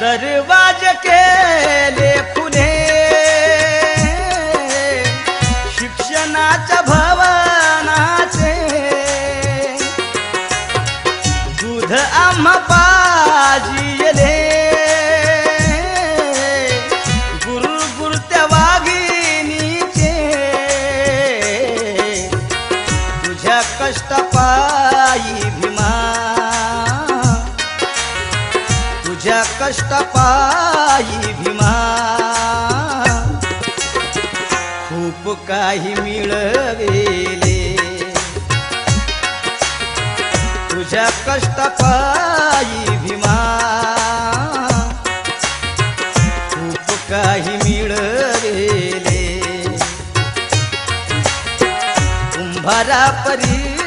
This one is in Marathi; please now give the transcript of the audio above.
दरवाज केले फुले. शिक्षणाच्या भवनाचे दूध आम्हा पाजिले गुरु गुरत्या वाघिनीचे तुझ्या कष्ट तुझ्या कष्ट पायी भीमा खूप काही मिळवेले. तुझ्या कष्ट पायी भीमा खूप काही मिळवेले. कुंभारा परी